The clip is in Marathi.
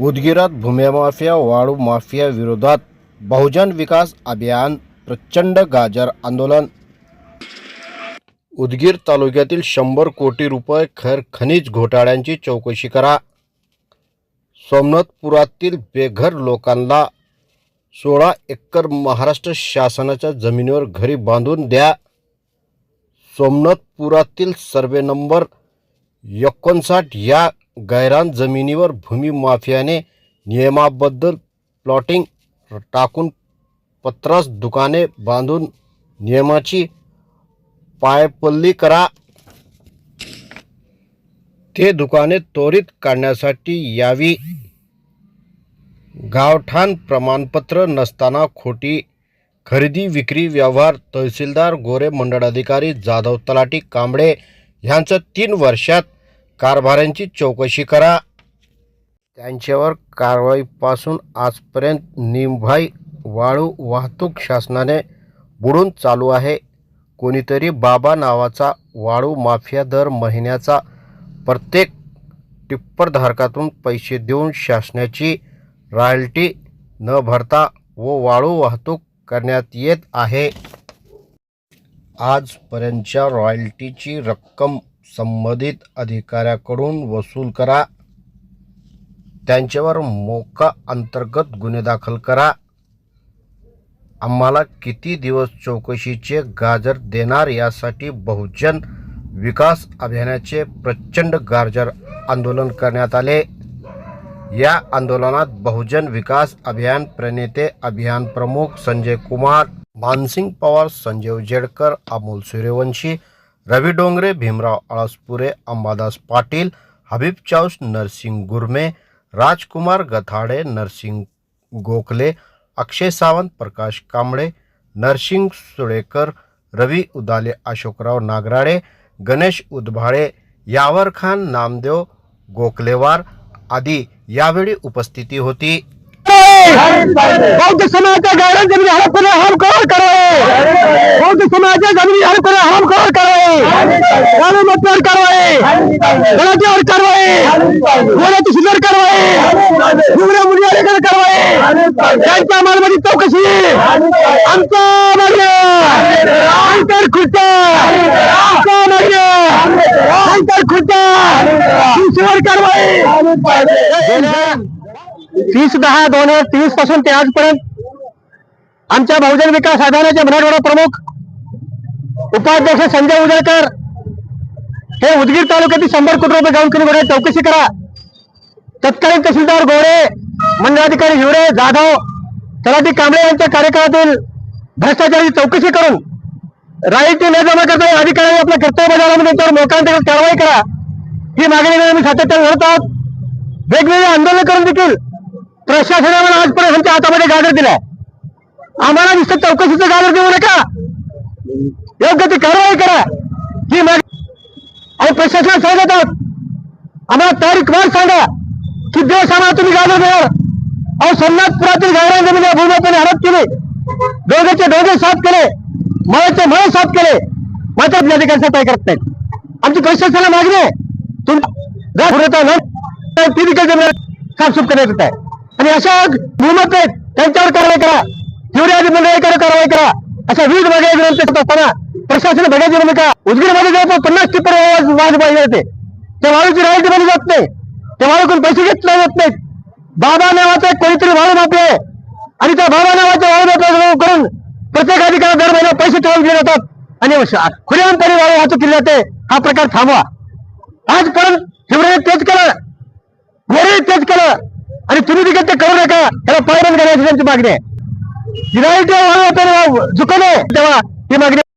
उदगीरात भूम्यामाफिया वाळू माफिया विरोधात बहुजन विकास अभियान प्रचंड गाजर आंदोलन. उदगीर तालुक्यातील शंभर कोटी रुपये खर खनिज घोटाळ्यांची चौकशी करा. सोमनाथपुरातील बेघर लोकांना सोळा एकर महाराष्ट्र शासनाच्या जमिनीवर घरी बांधून द्या. सोमनाथपुरातील सर्वे नंबर एकोणसाठ या गैरान जमिनीवर भूमी माफियाने नियमाबद्दल प्लॉटिंग टाकून पत्रास दुकाने बांधून नियमाची पायपल्ली करा. ते दुकाने त्वरित काढण्यासाठी यावी. गावठाण प्रमाणपत्र नसताना खोटी खरेदी विक्री व्यवहार तहसीलदार गोरे मंडळाधिकारी जाधव तलाटी कांबळे ह्यांचं तीन वर्षात कारभाऱ्यांची चौकशी करा. त्यांच्यावर कारवाईपासून आजपर्यंत निमभाई वाळू वाहतूक शासनाने बुडून चालू आहे. कोणीतरी बाबा नावाचा वाळू माफिया दर महिन्याचा प्रत्येक टिप्परधारकातून पैसे देऊन शासनाची रॉयल्टी न भरता व वाळू वाहतूक करण्यात येत आहे. आजपर्यंतच्या रॉयल्टीची रक्कम संबंधित अधिकाऱ्याकडून वसूल करा. त्यांच्यावर मोका अंतर्गत गुन्हे दाखल करा. आम्हाला किती दिवस चौकशीचे गाजर देणार यासाठी बहुजन विकास अभियानाचे प्रचंड गाजर आंदोलन करण्यात आले. या आंदोलनात बहुजन विकास अभियान प्रणेते अभियान प्रमुख संजय कुमार मानसिंग पवार संजीव जेडकर अमोल सूर्यवंशी रवी डोंगरे भीमराव आळसपुरे अंबादास पाटील हबीब चाऊस नरसिंग गुरमे राजकुमार गथाडे नरसिंग गोखले अक्षय सावंत प्रकाश कांबळे नरसिंग सुळेकर रवी उदाले अशोकराव नागराळे गणेश उदभाळे यावर खान नामदेव गोखलेवार आदी यावेळी उपस्थिती होती. बौद्ध समाजाच्या गाड्या जमिनी कवर करावे. बौद्ध समाजाच्या जमिनी हडप करणे हराम कवर करावे गाडी कारवाई. गोऱ्याची सुधार कारवाई. गुगऱ्या मुली कारवाई. त्यांच्या मालमती चौकशी. आमच्या मागण्या अंतर खुर्च्या आमच्या मागण्या अंतर खुर्च्या शिवर कारवाई. तीस दहा दोन हजार तीसपासून ते आजपर्यंत आमच्या बहुजन विकास अभियानाचे मराठवाडा प्रमुख उपाध्यक्ष संजय उदयकर हे उदगीर तालुक्यातील शंभर कोटी रुपये गाऊन करून चौकशी करा. तत्कालीन तहसीलदार गोरे मंडळाधिकारी हिवरे जाधव तलाठी कांबळे यांच्या कार्यकाळातील भ्रष्टाचाराची चौकशी करून राईटी न जमा करता अधिकाऱ्यांनी आपलं कर्तव्य बजावल्यामुळे त्यांच्यावर मोकांतर्गत कारवाई करा. ही मागणी आम्ही सातत्याने करत आहोत वेगवेगळे आंदोलन करून देखील प्रशासनाने आजपर्यंत आमच्या हातामध्ये गाजर दिलाय. आम्हाला नुसतं चौकशीचं गाजर देऊ नका. योग्य ती कारवाई करा. ही मागणी आणि प्रशासनाला सांगत आहोत. आम्हाला तारीख वार सांगा की दिवस आम्हाला तुम्ही गाजर देणार अहो सोमनाथपुरातील गायरान जमिनी भूमिपणे हडप केली. दोघेचे दोघे साफ केले. मळाचे मळ साफ केले. मात्र अधिकारी काय करत नाहीत. आमची प्रशासनाला मागणी आहे. तुम्ही जा पुरवठा जमीन साफसूफ करण्यात येत आहे. आणि अशा भूमत आहेत. त्यांच्यावर कारवाई करा. तेवढी आधी मंडळीकडे कारवाई करा. अशा विविध मागण्या विनंती करत असताना प्रशासन बघायची भूमिका उदगीरमध्ये जवळपास पन्नास टिप्पर वाद पाहिजे होते. त्या वाळूची रॉयल्टी मध्ये जात नाही. त्या वाळूकडून पैसे घेतले जात नाहीत. बाबा नावाचा कोणीतरी वाळू माफी आहे. आणि त्या बाबा नावाच्या वाळू माफी करून प्रत्येक अधिकार दर महिना पैसे ठेवून दिले जातात. आणि खुलेआमपणे वाळू वाहतूक केली जाते. हा प्रकार थांबवा. आजपर्यंत शिवराय तेच केलं. गोरे तेच केलं. आणि तुम्ही देखील ते करू नका त्याला पायबंद करायची त्यांची मागणी आहे. गिराईट झुकवले तेव्हा ही मागणी